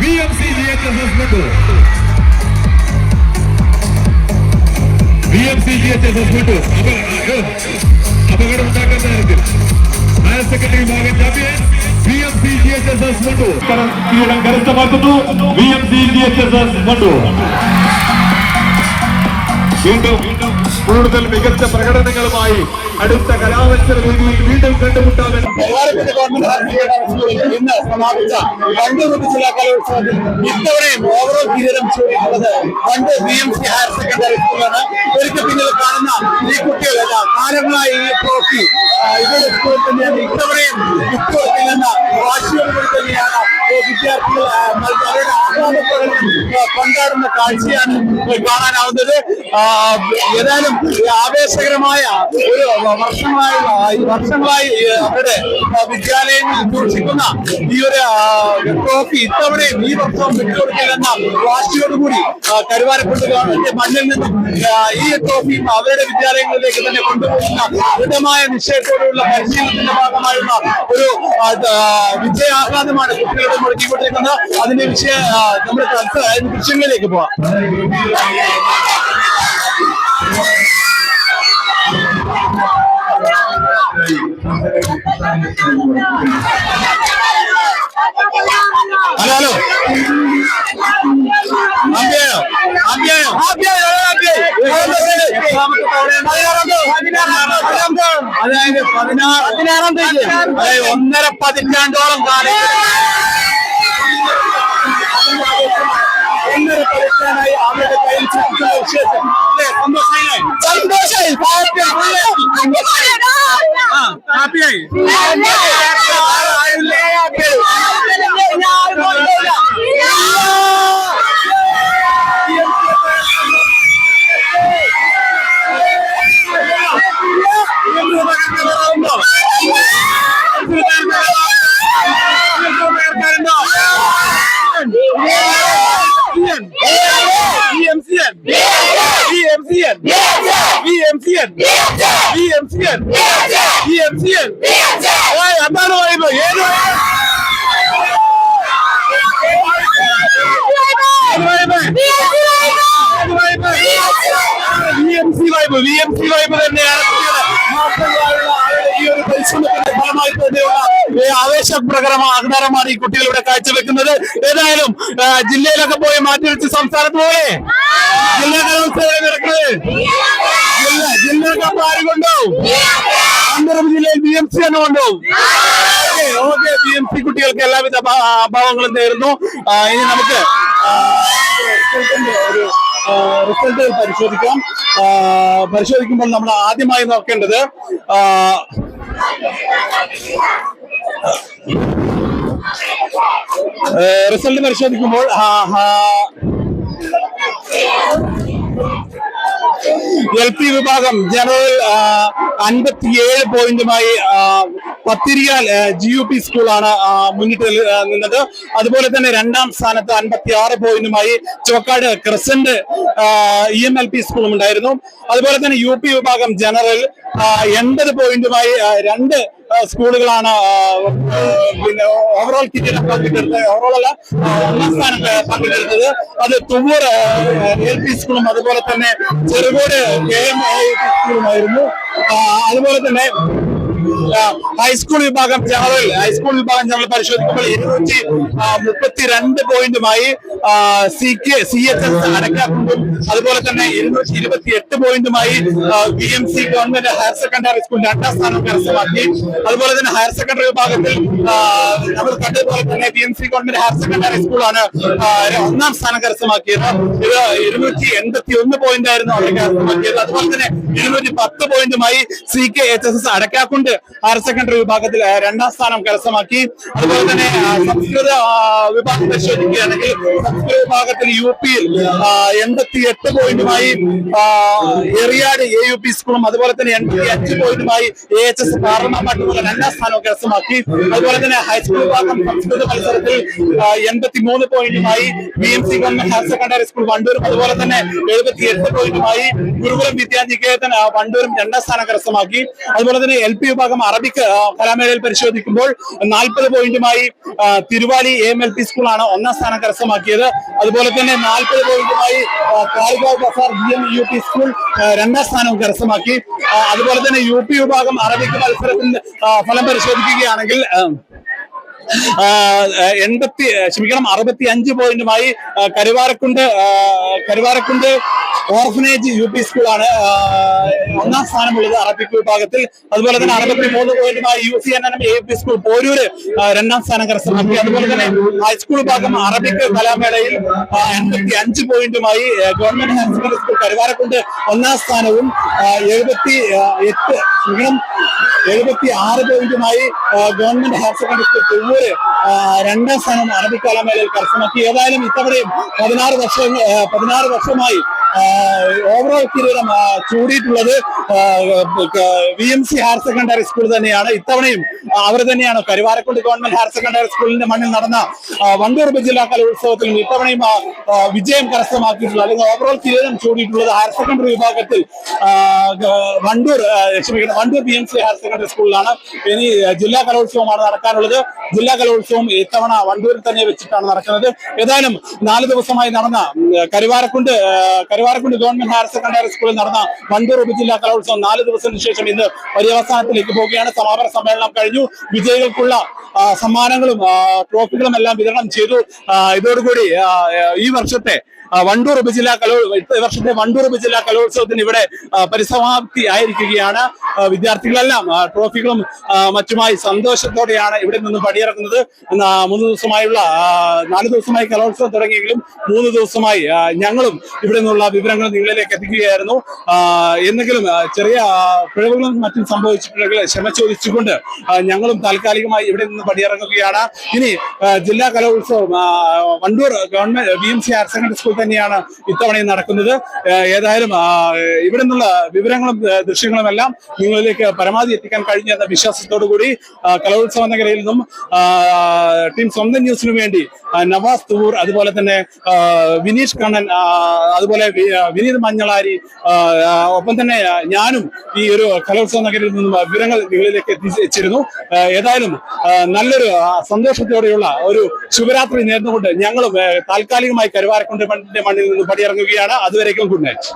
V M C G H S S Mundur V M C G H S S Mundur അപകടം ഉണ്ടാക്കുന്ന തരത്തിൽ higher secondary വിഭാഗം champion V M C G H S S Mundur കിരീടം കരസ്ഥമാക്കുന്നു V M C G H S S Mundur വീണ്ടും കൂടുതൽ മികച്ച പ്രകടനങ്ങളുമായി അടുത്ത കലാമത്സര വേദിയിൽ വീണ്ടും കണ്ടുമുട്ടാമെന്ന് ഇത്തവണയും ഇത്തവണയും കൊണ്ടാടുന്ന കാഴ്ചയാണ് കാണാനാവുന്നത്. ഏതായാലും ആവേശകരമായ ഒരു വർഷങ്ങളായുള്ള വർഷങ്ങളായി അവരുടെ വിദ്യാലയങ്ങൾ സൂക്ഷിക്കുന്ന ഈ ഒരു ട്രോഫി ഇത്തവണയും ഈ വർഷവും വിട്ടുകൊടുക്കില്ലെന്ന വാശിയോടുകൂടി ആ, കരുവാരപ്പെട്ട് ഗവൺമെന്റ് മണ്ണിൽ നിന്നും ഈ ട്രോഫിയും അവരുടെ വിദ്യാലയങ്ങളിലേക്ക് തന്നെ കൊണ്ടുപോകുന്ന ദൃഢമായ നിശ്ചയത്തോടെയുള്ള പരിശീലനത്തിന്റെ ഭാഗമായുള്ള ഒരു വിജയാഹ്ലാദമാണ് കുട്ടികളുടെ മുടക്കിക്കൊണ്ടിരിക്കുന്നത്. അതിന്റെ വിഷയ നമ്മുടെ ദൃശ്യങ്ങളിലേക്ക് പോവാം. Hello hello. അതായത് പതിനാറ് തീയതി അതായത് ഒന്നര പതിറ്റാണ്ടോളം കാലം ഒന്നര പതിറ്റാണ്ടായി അവരുടെ കയ്യിൽ ചുറ്റുന്ന വിശേഷം സന്തോഷമായി സന്തോഷമായി ആ ഹാപ്പിയായി. അതാണ് പറയുമ്പോ ഏത് V M C vibe V M C vibe തന്നെയാണ് ഈ ഒരു പരിശ്രമത്തിന്റെ ഫലമായി തന്നെയുള്ള ഈ കുട്ടികൾ കാഴ്ചവെക്കുന്നത്. ഏതായാലും ജില്ലയിലൊക്കെ പോയി മാറ്റിവെച്ച് സംസ്ഥാനത്ത് പോലെ ജില്ലാ കലോത്സവം നടക്കുന്നത്. കപ്പ് ആര് കൊണ്ടുപോകും. അന്തരം ജില്ലയിൽ ബി എം സി തന്നെ കൊണ്ടുപോകും. ഓക്കെ ബി എം സി കുട്ടികൾക്ക് എല്ലാവിധ അഭാവങ്ങളും ഭാവങ്ങളും നേരുന്നു ഇനി നമുക്ക് ഒരു റിസൾട്ട് പരിശോധിക്കാം. പരിശോധിക്കുമ്പോൾ നമ്മൾ ആദ്യമായി നോക്കേണ്ടത് റിസൾട്ട് പരിശോധിക്കുമ്പോൾ എൽ പി വിഭാഗം ജനറൽ അൻപത്തിയേഴ് പോയിന്റുമായി പത്തിരിയാൽ ജി യു പി സ്കൂളാണ് മുന്നിട്ട് നിന്നത്. അതുപോലെ തന്നെ രണ്ടാം സ്ഥാനത്ത് അൻപത്തി ആറ് പോയിന്റുമായി Chuvakkad crescent E M L P സ്കൂളും ഉണ്ടായിരുന്നു. അതുപോലെ തന്നെ യു പി വിഭാഗം ജനറൽ എൺപത് പോയിന്റുമായി രണ്ട് സ്കൂളുകളാണ് പിന്നെ ഓവറോൾ കിരീടം പങ്കിട്ടെടുത്തത് ഓവറോൾ അല്ല ഒന്നാം സ്ഥാനം പങ്കിട്ടെടുത്തത് അത് തുവൂർ എൽ പി സ്കൂളും അതുപോലെ തന്നെ ചെറുകോട് കെ എം സ്കൂളുമായിരുന്നു. അതുപോലെ തന്നെ ഹൈസ്കൂൾ വിഭാഗം ജനറൽ ഹൈസ്കൂൾ വിഭാഗം ജനറൽ പരിശോധിക്കുമ്പോൾ ഇരുന്നൂറ്റി മുപ്പത്തിരണ്ട് പോയിന്റുമായി C K C H S അടക്കാക്കുണ്ടും അതുപോലെ തന്നെ ഇരുന്നൂറ്റി ഇരുപത്തി എട്ട് പോയിന്റുമായി V M C government higher secondary school രണ്ടാം സ്ഥാനം കരസ്ഥമാക്കി. അതുപോലെ തന്നെ ഹയർ സെക്കൻഡറി വിഭാഗത്തിൽ നമ്മൾ കണ്ടതുപോലെ തന്നെ V M C government higher secondary സ്കൂളാണ് ഒന്നാം സ്ഥാനം കരസ്ഥമാക്കിയത്. ഇത് ഇരുന്നൂറ്റി എൺപത്തി ഒന്ന് പോയിന്റ് ആയിരുന്നു അവിടെ കരസ്ഥമാക്കിയത്. അതുപോലെ തന്നെ ഇരുന്നൂറ്റി പത്ത് പോയിന്റുമായി C K H S S Adakkakund. Higher secondary വിഭാഗത്തിൽ രണ്ടാം സ്ഥാനം കരസ്ഥമാക്കി. അതുപോലെ തന്നെ സംസ്കൃത വിഭാഗം പരിശോധിക്കുകയാണെങ്കിൽ സംസ്കൃത വിഭാഗത്തിൽ യു പിയിൽ എൺപത്തി എട്ട് പോയിന്റുമായി എറിയാട് എ യു പി സ്കൂളും അതുപോലെ തന്നെ എൺപത്തി അഞ്ച് പോയിന്റുമായി എ എച്ച് എസ് പാർലമെന്റ് രണ്ടാം സ്ഥാനവും കരസ്ഥമാക്കി അതുപോലെ തന്നെ ഹൈസ്കൂൾ വിഭാഗം സംസ്കൃത മത്സരത്തിൽ എൺപത്തി മൂന്ന് പോയിന്റുമായി B M C government higher secondary school വണ്ടൂരും അതുപോലെ തന്നെ എഴുപത്തി എട്ട് പോയിന്റുമായി ഗുരുകുലം വിദ്യാനികേതൻ വണ്ടൂരും രണ്ടാം സ്ഥാനം കരസ്ഥമാക്കി അതുപോലെ തന്നെ എൽ പി വിഭാഗം അറബിക് കലാമേളയിൽ പരിശോധിക്കുമ്പോൾ നാൽപ്പത് പോയിന്റുമായി Thiruvali A M L P സ്കൂളാണ് ഒന്നാം സ്ഥാനം കരസ്ഥമാക്കിയത്. അതുപോലെ തന്നെ നാൽപ്പത് പോയിന്റുമായി Kalikavu Bazar G M U P school രണ്ടാം സ്ഥാനവും കരസ്ഥമാക്കി. അതുപോലെ തന്നെ യു പി വിഭാഗം അറബിക്ക് മത്സരത്തിന്റെ ഫലം പരിശോധിക്കുകയാണെങ്കിൽ എൺപത്തി ക്ഷമിക്കണം അറുപത്തി അഞ്ച് പോയിന്റുമായി Karuvarakundu Karuvarakundu orphanage U P സ്കൂളാണ്. ഒന്നാം സ്ഥാനമുള്ളത് അറബിക് വിഭാഗത്തിൽ. അതുപോലെ തന്നെ അറുപത്തി മൂന്ന് പോയിന്റുമായി U C N N A P school Porur രണ്ടാം സ്ഥാനം കരസ്ഥമാക്കി. അതുപോലെ തന്നെ ഹൈസ്കൂൾ വിഭാഗം അറബിക് കലാമേളയിൽ എൺപത്തി അഞ്ച് പോയിന്റുമായി government higher secondary school Karuvarakundu ഒന്നാം സ്ഥാനവും എഴുപത്തി എട്ട് എഴുപത്തി ആറ് പോയിന്റുമായി ഗവൺമെന്റ് ഹയർ സെക്കൻഡറി സ്കൂൾ തൊണ്ണൂറ് രണ്ടാം സ്ഥാനം അറബിക് കലാമേളയിൽ കരസ്ഥമാക്കി. ഏതായാലും ഇത്തവണയും പതിനാറ് വർഷം പതിനാറ് വർഷമായി ഓവറോൾ കിരീടം ചൂടിയിട്ടുള്ളത് V M C higher secondary school തന്നെയാണ്. ഇത്തവണയും അവർ തന്നെയാണ് കരുവാരക്കുണ്ട് ഗവൺമെന്റ് ഹയർ സെക്കൻഡറി സ്കൂളിന്റെ മണ്ണിൽ നടന്ന വണ്ടൂർ ഉപജില്ലാ കലോത്സവത്തിലും ഇത്തവണയും വിജയം കരസ്ഥമാക്കിയിട്ടുള്ളത് അല്ലെങ്കിൽ ഓവറോൾ കിരീടം ചൂടിയിട്ടുള്ളത് ഹയർ സെക്കൻഡറി വിഭാഗത്തിൽ വണ്ടൂർ ക്ഷമിക്കണം Wandoor B M C higher secondary സ്കൂളിലാണ് ഇനി ജില്ലാ കലോത്സവമാണ് നടക്കാനുള്ളത്. ജില്ലാ കലോത്സവം ഇത്തവണ വണ്ടൂരിൽ തന്നെ വെച്ചിട്ടാണ് നടക്കുന്നത്. ഏതായാലും നാല് ദിവസമായി നടന്ന Karuvarakundu Karuvarakundu government higher secondary സ്കൂളിൽ നടന്ന വണ്ടൂർ ഉപജില്ലാ കലോത്സവം നാല് ദിവസത്തിന് ശേഷം ഇന്ന് പര്യവസാനത്തിലേക്ക് പോവുകയാണ്. സമാപന സമ്മേളനം കഴിഞ്ഞു. വിജയികൾക്കുള്ള സമ്മാനങ്ങളും ട്രോഫികളും എല്ലാം വിതരണം ചെയ്തു. ഇതോടുകൂടി ഈ വർഷത്തെ വണ്ടൂർ ഉപജില്ലാ കലോ വർഷത്തെ വണ്ടൂർ ഉപജില്ലാ കലോത്സവത്തിന് ഇവിടെ പരിസമാപ്തി ആയിരിക്കുകയാണ് വിദ്യാർത്ഥികളെല്ലാം ട്രോഫികളും മറ്റുമായി സന്തോഷത്തോടെയാണ് ഇവിടെ നിന്ന് പടിയിറക്കുന്നത് മൂന്ന് ദിവസമായുള്ള നാല് ദിവസമായി കലോത്സവം തുടങ്ങിയെങ്കിലും മൂന്ന് ദിവസമായി ഞങ്ങളും ഇവിടെ നിന്നുള്ള വിവരങ്ങൾ നിങ്ങളിലേക്ക് എത്തിക്കുകയായിരുന്നു. എന്തെങ്കിലും ചെറിയ പിഴവുകളും മറ്റും സംഭവിച്ചിട്ടുണ്ടെങ്കിൽ ക്ഷമ ചോദിച്ചുകൊണ്ട് ഞങ്ങളും താൽക്കാലികമായി ഇവിടെ നിന്ന് പടിയിറങ്ങുകയാണ്. ഇനി ജില്ലാ കലോത്സവം Wandoor government B M C higher secondary school തന്നെയാണ് ഇത്തവണയും നടക്കുന്നത്. ഏതായാലും ഇവിടെ നിന്നുള്ള വിവരങ്ങളും ദൃശ്യങ്ങളും എല്ലാം നിങ്ങളിലേക്ക് പരമാവധി എത്തിക്കാൻ കഴിഞ്ഞു എന്ന വിശ്വാസത്തോടു കൂടി കലോത്സവ നഗരയിൽ നിന്നും ടീം സ്വന്തം ന്യൂസിനു വേണ്ടി നവാസ് തൂർ അതുപോലെ തന്നെ വിനീഷ് കണ്ണൻ അതുപോലെ വിനീത് മഞ്ഞളാരി ഒപ്പം തന്നെ ഞാനും ഈ ഒരു കലോത്സവ നഗരിൽ നിന്നും വിവരങ്ങൾ നിങ്ങളിലേക്ക് എത്തിച്ചിരുന്നു. ഏതായാലും നല്ലൊരു സന്തോഷത്തോടെയുള്ള ഒരു ശുഭരാത്രി നേർന്നുകൊണ്ട് ഞങ്ങളും താൽക്കാലികമായി കരുവാരക്കുണ്ട് മണ്ണിന്റെ മണ്ണിൽ നിന്ന് പടിയിറങ്ങുകയാണ്. അതുവരേക്കും ഗുഡ് നൈറ്റ്.